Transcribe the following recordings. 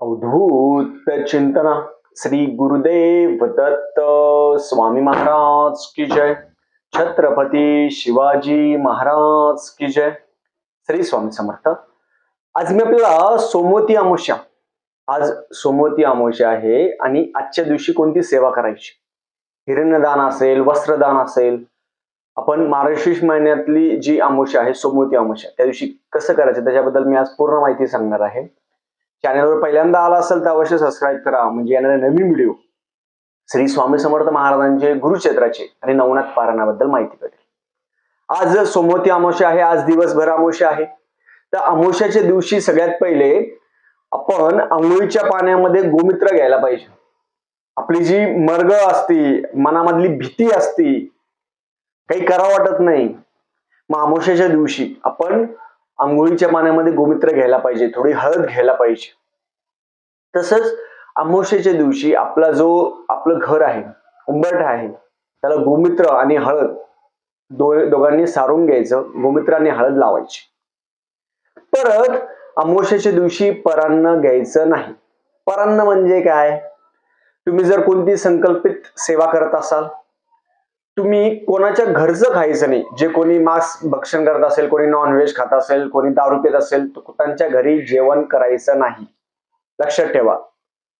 अवधूत चिंतना श्री गुरुदेव दत्त स्वामी महाराज की जय। छत्रपती शिवाजी महाराज की जय। श्री स्वामी समर्थ। आज मी आपल्याला सोमवती अमावस्या आज सोमवती अमावस्या आहे आणि आजच्या दिवशी कोणती सेवा करायची? हिरण्यदान असेल वस्त्रदान असेल आपण मार्गशीर्ष महिन्यातली जी अमावस्या आहे सोमवती अमावस्या त्या दिवशी कसं करायचं? त्याच्याबद्दल मी आज पूर्ण माहिती सांगणार आहे. चॅनलवर पहिल्यांदा आला असेल तर अवश्य सबस्क्राईब करा. म्हणजे येणारे नवीन व्हिडिओ श्री स्वामी समर्थ महाराजांचे गुरुक्षेत्राचे आणि नवनाथ पारायणाबद्दल माहिती भेटेल आज सोमवती अमावस्या आहे आज दिवसभर अमावस्या आहे. तर अमावस्याच्या दिवशी सगळ्यात पहिले आपण आंघोळीच्या पाण्यामध्ये गोमित्र घ्यायला पाहिजे. आपली जी मर्ग असती मनामधली भीती असती काही करा वाटत नाही. मग अमावस्याच्या दिवशी आपण आंघोळीच्या पाण्यामध्ये गोमित्र घ्यायला पाहिजे थोडी हळद घ्यायला पाहिजे. तसंच अमावस्येच्या दिवशी आपला जो आपलं घर आहे उंबरठा आहे त्याला गोमित्र आणि हळद दो दोघांनी सारून घ्यायचं गोमित्र आणि हळद लावायची. परत अमावस्येच्या दिवशी परान्न घ्यायचं नाही. परान्न म्हणजे काय? तुम्ही जर कोणती संकल्पित सेवा करत असाल तुम्ही कोणाच्या घरचं खायचं नाही. जे कोणी मांस भक्षण करत असेल कोणी नॉनव्हेज खात असेल कोणी दारू पित असेल तर त्यांच्या घरी जेवण करायचं नाही. लक्षात ठेवा.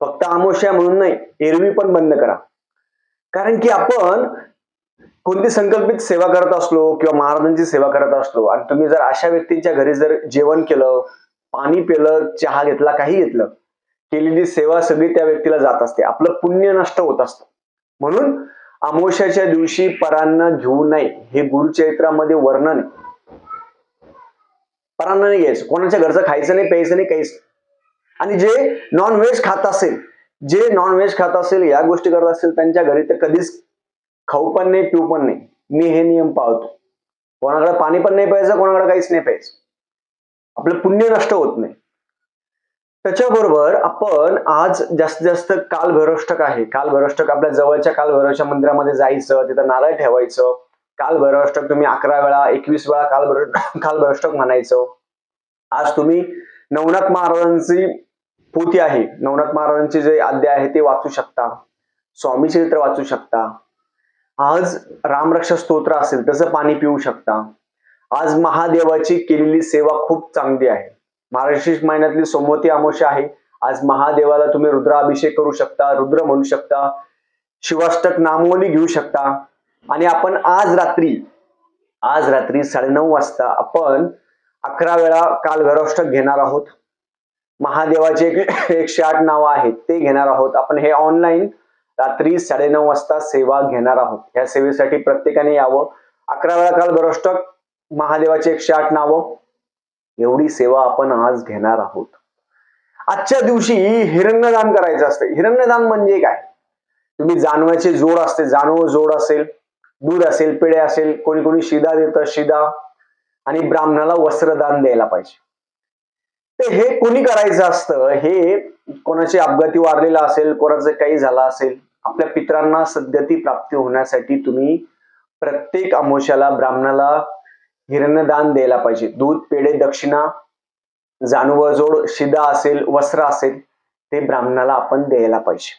फक्त आमोश्या म्हणून नाही एरवी पण बंद करा. कारण की आपण कोणती संकल्पित सेवा करत असलो किंवा महाराजांची सेवा करत असलो आणि तुम्ही जर अशा व्यक्तींच्या घरी जर जेवण केलं पाणी पिलं चहा घेतला काही घेतलं केलेली सेवा सगळी त्या व्यक्तीला जात असते. आपलं पुण्य नष्ट होत असतं. म्हणून अमावस्याच्या दिवशी परान्न घेऊ नये हे गुरुचरित्रामध्ये वर्णन परांना परान्न नाही घ्यायचं. कोणाच्या घरचं खायचं नाही प्यायचं नाही काहीच आणि जे नॉनव्हेज खात असेल जे नॉनव्हेज खात असेल या गोष्टी करत असेल त्यांच्या घरी तर कधीच खाऊ पण नाही पिऊ पण नाही मी हे नियम पाळतो. कोणाकडे पाणी पण नाही प्यायचं कोणाकडे काहीच नाही प्यायचं. आपलं पुण्य नष्ट होत नाही. त्याच्याबरोबर आपण आज जास्तीत जास्त कालभैरवष्टक आहे. कालभैरवष्टक आपल्या जवळच्या कालभैरवच्या मंदिरामध्ये जायचं तिथं नारळ ठेवायचं. कालभैरवष्टक तुम्ही अकरा वेळा एकवीस वेळा काल कालभैरवष्टक म्हणायचं. आज तुम्ही नवनाथ महाराजांची पोथी आहे. नवनाथ महाराजांचे जे अध्याय आहे ते वाचू शकता. स्वामी चरित्र वाचू शकता. आज रामरक्षा स्तोत्र असेल तसं पाणी पिऊ शकता. आज महादेवाची केलेली सेवा खूप चांगली आहे. मार्गशीर्ष महिन्यातली सोमवती अमावस्या आहे. आज महादेवाला तुम्ही रुद्राभिषेक करू शकता रुद्र म्हणू शकता शिवाष्टक नामोली घेऊ शकता. आणि आपण आज रात्री आज रात्री साडेनऊ वाजता आपण अकरा वेळा काल भैरवष्टक घेणार आहोत. महादेवाचे एक एकशे आठ नावं आहेत ते घेणार आहोत. आपण हे ऑनलाईन रात्री साडेनऊ वाजता सेवा घेणार आहोत. या सेवेसाठी प्रत्येकाने यावं. अकरा वेळा काल घरोष्टक महादेवाचे एकशे आठ नावं. एवढी सेवा आपण आज घेणार आहोत. आजच्या दिवशी हिरण्यदान करायचं असतं. हिरण्यदान म्हणजे काय? तुम्ही जानव्याचे जोड असते. जानव जोड असेल दूध असेल पेढे असेल कोणी कोणी शिदा देतं शिदा. आणि ब्राह्मणाला वस्त्रदान द्यायला पाहिजे. तर हे कोणी करायचं असतं? हे कोणाची अपघाती वारलेला असेल कोणाचं काही झालं असेल आपल्या पित्रांना सद्गती प्राप्ती होण्यासाठी तुम्ही प्रत्येक अमोशाला ब्राह्मणाला हिरण्यदान द्यायला पाहिजे. दूध पेढे दक्षिणा जानवर जोड शिदा असेल वस्त्र असेल ते ब्राह्मणाला आपण द्यायला पाहिजे.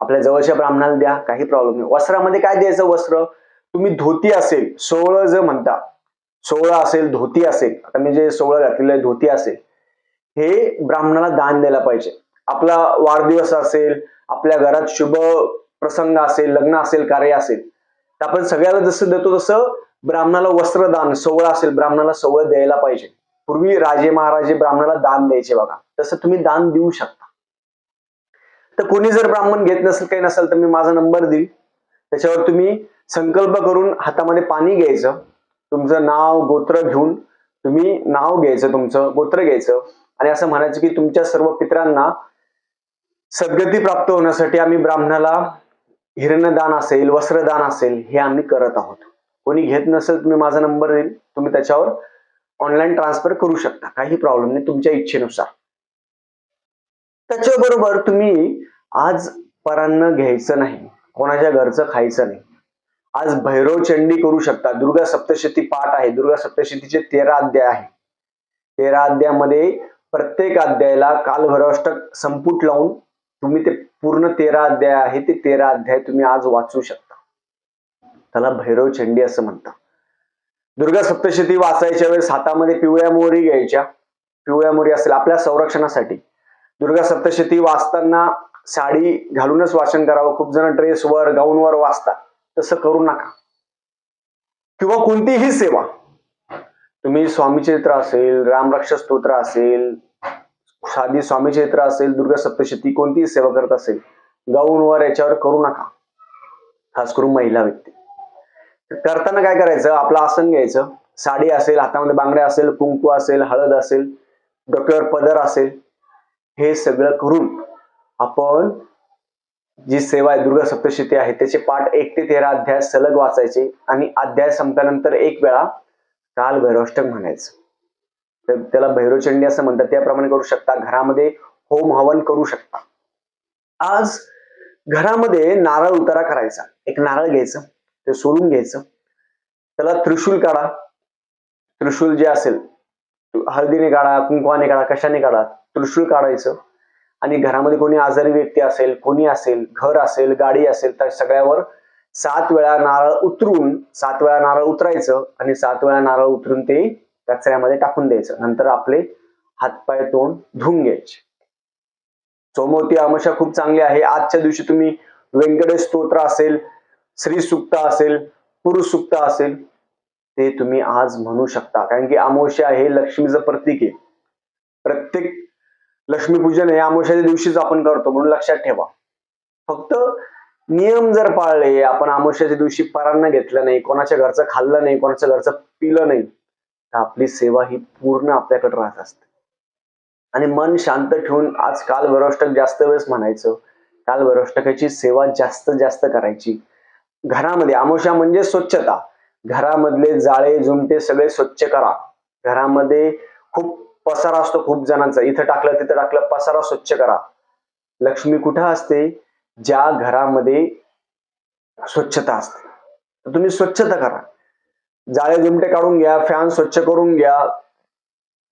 आपल्या जवळच्या ब्राह्मणाला द्या काही प्रॉब्लेम नाही. वस्त्रामध्ये काय द्यायचं वस्त्र? तुम्ही धोती असेल सोहळं जर म्हणता. सोहळं असेल धोती असेल. आता मी जे सोहळं घातलेलं आहे धोती असेल. हे ब्राह्मणाला दान द्यायला पाहिजे. आपला वाढदिवस असेल आपल्या घरात शुभ प्रसंग असेल लग्न असेल कार्य असेल तर आपण सगळ्याला जसं देतो तसं ब्राह्मणाला वस्त्रदान सोवळ असेल ब्राह्मणाला सोवळ द्यायला पाहिजे. पूर्वी राजे महाराजे ब्राह्मणाला दान द्यायचे बघा. तसं तुम्ही दान देऊ शकता. तर कोणी जर ब्राह्मण घेत नसेल काही नसेल तर मी माझा नंबर देईल. त्याच्यावर तुम्ही संकल्प करून हातामध्ये पाणी घ्यायचं. तुमचं नाव गोत्र घेऊन तुम्ही नाव घ्यायचं तुमचं गोत्र घ्यायचं. आणि असं म्हणायचं की तुमच्या सर्व पित्रांना सद्गती प्राप्त होण्यासाठी आम्ही ब्राह्मणाला हिरणदान असेल वस्त्रदान असेल हे आम्ही करत आहोत. कोणी घेत नसेल तुम्ही माझा नंबर देईल. तुम्ही त्याच्यावर ऑनलाईन ट्रान्सफर करू शकता. काही प्रॉब्लेम नाही तुमच्या इच्छेनुसार. त्याच्याबरोबर तुम्ही आज परान्न घ्यायचं नाही. कोणाच्या घरचं खायचं नाही. आज भैरव चंडी करू शकता. दुर्गा सप्तशती पाठ आहे. दुर्गा सप्तशतीचे तेरा अध्याय आहे. तेरा अध्यायामध्ये प्रत्येक अध्यायाला कालभैरवाष्टक संपुट लावून तुम्ही ते पूर्ण तेरा अध्याय आहे ते तेरा अध्याय तुम्ही आज वाचू शकता. त्याला भैरव चंडी असं म्हणतात. दुर्गा सप्तशती वाचायच्या वेळेस हातामध्ये पिवळ्या मोहरी घ्यायच्या. पिवळ्या मोहरी असेल आपल्या संरक्षणासाठी. दुर्गा सप्तशती वाचताना साडी घालूनच वाचन करावं. खूप जण ड्रेसवर गाऊनवर वाचतात. तसं करू नका. किंवा कोणतीही सेवा. तुम्ही स्वामी चरित्र असेल रामरक्ष स्तोत्र असेल साधी स्वामी चरित्र असेल दुर्गा सप्तशती कोणतीही सेवा करत असेल गाऊनवर याच्यावर करू नका. खास करून महिला व्यक्ती. करताना काय करायचं? आपलं आसन घ्यायचं. साडी असेल हातामध्ये बांगड्या असेल कुंकू असेल हळद असेल डोक्यावर पदर असेल हे सगळं करून आपण जी सेवा आहे दुर्गा सप्तशती आहे त्याचे पाठ एक ते तेरा अध्याय सलग वाचायचे आणि अध्याय संपल्यानंतर एक वेळा काल भैरवष्टक म्हणायचं. तर त्याला भैरवचंडी असं म्हणतात. त्याप्रमाणे करू शकता. घरामध्ये होम हवन करू शकता. आज घरामध्ये नारळ उतारा करायचा. एक नारळ घ्यायचं. ते सोलून घ्यायचं. त्याला त्रिशूल काढा. त्रिशूल जे असेल हळदीने काढा कुंकवाने काढा कशाने काढा त्रिशूल काढायचं. आणि घरामध्ये कोणी आजारी व्यक्ती असेल कोणी असेल घर असेल गाडी असेल तर सगळ्यावर सात वेळा नारळ उतरून सात वेळा नारळ उतरायचं आणि सात वेळा नारळ उतरून ते कचऱ्यामध्ये टाकून द्यायचं. नंतर आपले हातपाय तोंड धुवून घ्यायचे. सोमवती अमावस्या खूप चांगली आहे. आजच्या दिवशी तुम्ही व्यंकटेश स्तोत्र असेल श्री सुक्त असेल पुरुष सुक्त असेल ते तुम्ही आज म्हणू शकता. कारण की अमावस्या हे लक्ष्मीचं प्रतीक आहे. प्रत्येक लक्ष्मीपूजन हे अमावस्याच्या दिवशीच आपण करतो म्हणून लक्षात ठेवा. फक्त नियम जर पाळले आपण अमावस्याच्या दिवशी परांना घेतलं नाही कोणाच्या घरचं खाल्लं नाही कोणाच्या घरचं पिलं नाही तर आपली सेवा ही पूर्ण आपल्याकडे राहत असते. आणि मन शांत ठेवून आज काल भैरवाष्टक जास्त वेळेस म्हणायचं काल भैरवाष्टकाची सेवा जास्त जास्त करायची. घरामध्ये आमोशा म्हणजे स्वच्छता. घरामधले जाळे जुमटे सगळे स्वच्छ करा. घरामध्ये खूप पसारा असतो खूप जणांचा. इथं टाकलं तिथं टाकलं पसारा स्वच्छ करा. लक्ष्मी कुठं असते? ज्या घरामध्ये स्वच्छता असते. तर तुम्ही स्वच्छता करा. जाळे जुमटे काढून घ्या फॅन स्वच्छ करून घ्या.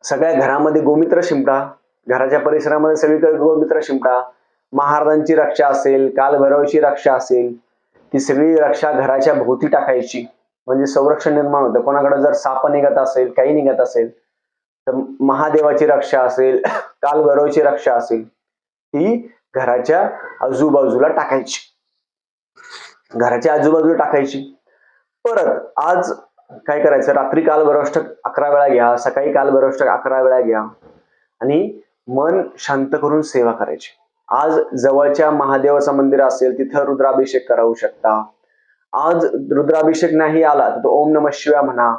सगळ्या घरामध्ये गोमित्र शिंपडा. घराच्या परिसरामध्ये सगळीकडे गोमित्र शिंपडा. महाराजांची रक्षा असेल कालभैरवची रक्षा असेल ती सगळी रक्षा घराच्या भोवती टाकायची. म्हणजे संरक्षण निर्माण होतं. कोणाकडे जर साप निघत असेल काही निघत असेल तर महादेवाची रक्षा असेल कालभैरवची रक्षा असेल ती घराच्या आजूबाजूला टाकायची. घराच्या आजूबाजूला टाकायची. परत आज काय करायचं? रात्री काल अकरा वेळा घ्या सकाळी काल अकरा वेळा घ्या. आणि मन शांत करून सेवा करायची. आज जवळच्या महादेवाचं मंदिर असेल तिथं रुद्राभिषेक करावू शकता. आज रुद्राभिषेक नाही आला तर ओम नम शिवा म्हणा.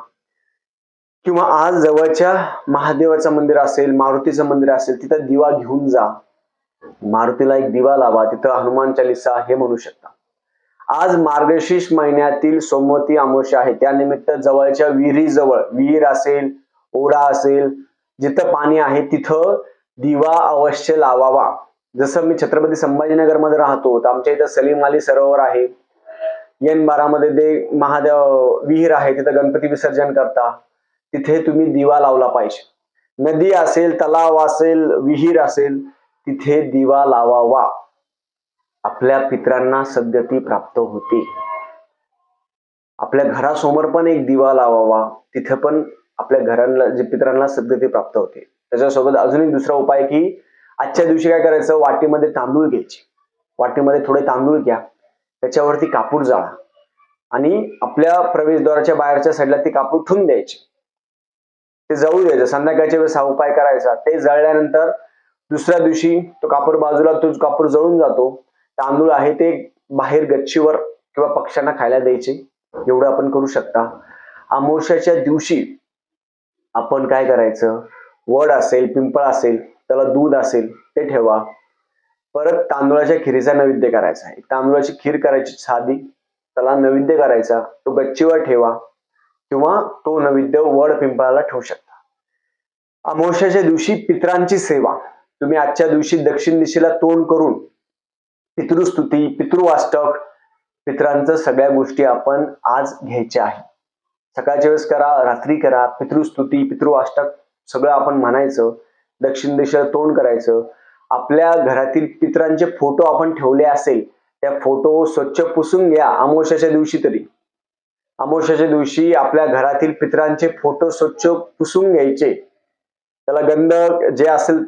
किंवा आज जवळच्या महादेवाचं मंदिर असेल मारुतीचं मंदिर असेल तिथं दिवा घेऊन जा. मारुतीला एक दिवा लावा तिथं हनुमान चालिसा हे म्हणू शकता. आज मार्गशीर्ष महिन्यातील सोमवती अमावस्या आहे. त्यानिमित्त जवळच्या विहिरीजवळ विहीर असेल ओढा असेल जिथं पाणी आहे तिथं दिवा अवश्य लावावा. जसं मी छत्रपती संभाजीनगरमध्ये राहतो तर आमच्या इथं सलीम अली सरोवर आहे. एन बारामध्ये ते महादेव विहीर आहे तिथं गणपती विसर्जन करता. तिथे तुम्ही दिवा लावला पाहिजे. नदी असेल तलाव असेल विहीर असेल तिथे दिवा लावावा. आपल्या पित्रांना सद्गती प्राप्त होते. आपल्या घरासमोर पण एक दिवा लावावा. तिथे पण आपल्या घरांना जे पित्रांना सद्गती प्राप्त होते. त्याच्यासोबत अजून एक दुसरा उपाय की आजच्या दिवशी काय करायचं? वाटीमध्ये तांदूळ घ्यायचे. वाटीमध्ये थोडे तांदूळ घ्या. त्याच्यावरती कापूर जाळा. आणि आपल्या प्रवेशद्वाराच्या बाहेरच्या साईडला ते कापूर ठेवून द्यायचे. ते जळू द्यायचं. संध्याकाळच्या वेळेस हा उपाय करायचा. ते जळल्यानंतर दुसऱ्या दिवशी तो कापूर बाजूला तो कापूर जळून जातो. तांदूळ आहे ते बाहेर गच्चीवर किंवा पक्ष्यांना खायला द्यायचे. एवढं आपण करू शकता. अमावस्याच्या दिवशी आपण काय करायचं? वड असेल पिंपळ असेल त्याला दूध असेल ते ठेवा. परत तांदुळाच्या खिरीचा नैवेद्य करायचा आहे. तांदुळाची खीर करायची साधी त्याला नैवेद्य करायचा. तो गच्चीवर ठेवा किंवा तो नैवेद्य वड पिंपळाला ठेवू शकता. अमावस्याच्या दिवशी पित्रांची सेवा. तुम्ही आजच्या दिवशी दक्षिण दिशेला तोंड करून पितृस्तुती पितृवाष्टक पित्रांचं सगळ्या गोष्टी आपण आज घ्यायच्या आहे. सकाळच्या वेळेस करा रात्री करा पितृस्तुती पितृवाष्टक सगळं आपण म्हणायचं दक्षिण दिशेला तोंड करायचं. आपल्या घरातील पितरांचे फोटो आपण ठेवले असेल त्या फोटो स्वच्छ पुसून घ्या अमावश्याच्या दिवशी तरी. अमावस्याच्या दिवशी आपल्या घरातील पितरांचे फोटो स्वच्छ पुसून घ्यायचे. त्याला गंध जे असेल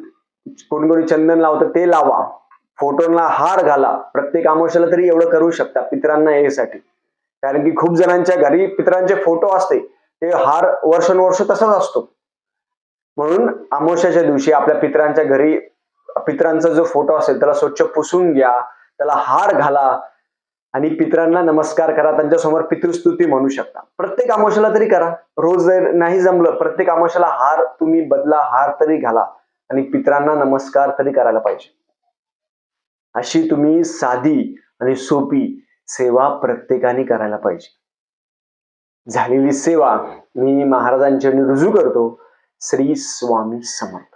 कोणी कोणी चंदन लावतं ते लावा. फोटोंना हार घाला. प्रत्येक आमोशाला तरी एवढं करू शकता पितरांना यासाठी. कारण की खूप जणांच्या घरी पितरांचे फोटो असते. ते हार वर्षानुवर्ष तसाच असतो. म्हणून आमोशाच्या दिवशी आपल्या पितरांच्या घरी पितरांचा जो फोटो असेल त्याला स्वच्छ पुसून घ्या. त्याला हार घाला. आणि पितरांना नमस्कार करा. त्यांच्यासमोर पितृस्तुती म्हणू शकता. प्रत्येक आमोशाला तरी करा. रोज जर नाही जमलं प्रत्येक आमोशाला हार तुम्ही बदला हार तरी घाला. आणि पितरांना नमस्कार तरी करायला पाहिजे. अशी तुम्ही साधी आणि सोपी सेवा प्रत्येकाने करायला पाहिजे. झालेली सेवा मी महाराजांच्या रुजू करतो. श्री स्वामी समर्थ.